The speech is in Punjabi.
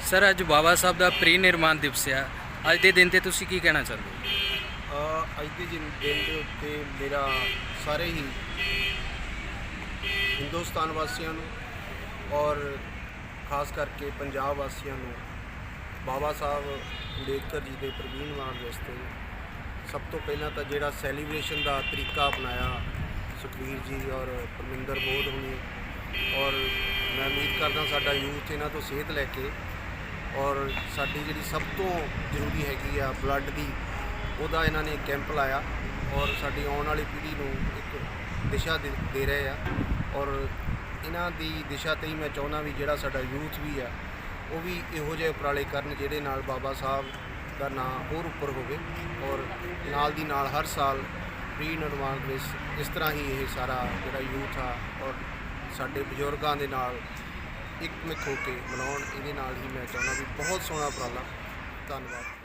ਸਰ, ਅੱਜ ਬਾਬਾ ਸਾਹਿਬ ਦਾ ਪ੍ਰੀ ਨਿਰਮਾਣ ਦਿਵਸ ਹੈ ਅੱਜ ਦੇ ਦਿਨ ਤੇ ਤੁਸੀਂ ਕੀ ਕਹਿਣਾ ਚਾਹੁੰਦੇ ਹੋ? ਅੱਜ ਦੇ ਦਿਨ ਦੇ ਉੱਤੇ ਮੇਰਾ ਸਾਰੇ ਹੀ ਹਿੰਦੁਸਤਾਨ ਵਾਸੀਆਂ ਨੂੰ ਔਰ ਖਾਸ ਕਰਕੇ ਪੰਜਾਬ ਵਾਸੀਆਂ ਨੂੰ ਬਾਬਾ ਸਾਹਿਬ ਅੰਬੇਦਕਰ ਜੀ ਦੇ ਪ੍ਰਵੀਨ ਮਾਨ ਦੋਸਤੋ ਸਭ ਤੋਂ ਪਹਿਲਾਂ ਤਾਂ ਜਿਹੜਾ ਸੈਲੀਬ੍ਰੇਸ਼ਨ ਦਾ ਤਰੀਕਾ ਅਪਣਾਇਆ ਜੀ ਔਰ ਪਰਮਿੰਦਰ ਬੋਧ ਹੁਣੀ। ਔਰ ਮੈਂ ਉਮੀਦ ਕਰਦਾ ਸਾਡਾ ਯੂਥ ਇਹਨਾਂ ਤੋਂ ਸੇਧ ਲੈ ਕੇ ਔਰ ਸਾਡੀ ਜਿਹੜੀ ਸਭ ਤੋਂ ਜ਼ਰੂਰੀ ਹੈਗੀ ਆ ਬਲੱਡ ਦੀ, ਉਹਦਾ ਇਹਨਾਂ ਨੇ ਕੈਂਪ ਲਾਇਆ ਔਰ ਸਾਡੀ ਆਉਣ ਵਾਲੀ ਪੀੜ੍ਹੀ ਨੂੰ ਇੱਕ ਦਿਸ਼ਾ ਦੇ ਦੇ ਰਹੇ ਆ। ਔਰ ਇਹਨਾਂ ਦੀ ਦਿਸ਼ਾ ਤੇ ਹੀ ਮੈਂ ਚਾਹੁੰਦਾ ਵੀ ਜਿਹੜਾ ਸਾਡਾ ਯੂਥ ਵੀ ਆ, ਉਹ ਵੀ ਇਹੋ ਜਿਹੇ ਉਪਰਾਲੇ ਕਰਨ ਜਿਹਦੇ ਨਾਲ ਬਾਬਾ ਸਾਹਿਬ ਦਾ ਨਾਂ ਹੋਰ ਉੱਪਰ ਹੋਵੇ ਔਰ ਨਾਲ ਦੀ ਨਾਲ ਹਰ ਸਾਲ ਪ੍ਰੀ ਨਿਰਮਾਣ ਦਿਵਸ ਇਸ ਤਰ੍ਹਾਂ ਹੀ ਇਹ ਸਾਰਾ ਜਿਹੜਾ ਯੂਥ ਆ ਔਰ ਸਾਡੇ ਬਜ਼ੁਰਗਾਂ ਦੇ ਨਾਲ ਇੱਕ ਮਿੱਕ ਹੋ ਕੇ ਮਨਾਉਣ, ਇਹਦੇ ਨਾਲ ਹੀ ਮੈਂ ਚਾਹੁੰਦਾ ਵੀ ਬਹੁਤ ਸੋਹਣਾ ਉਪਰਾਲਾ। ਧੰਨਵਾਦ।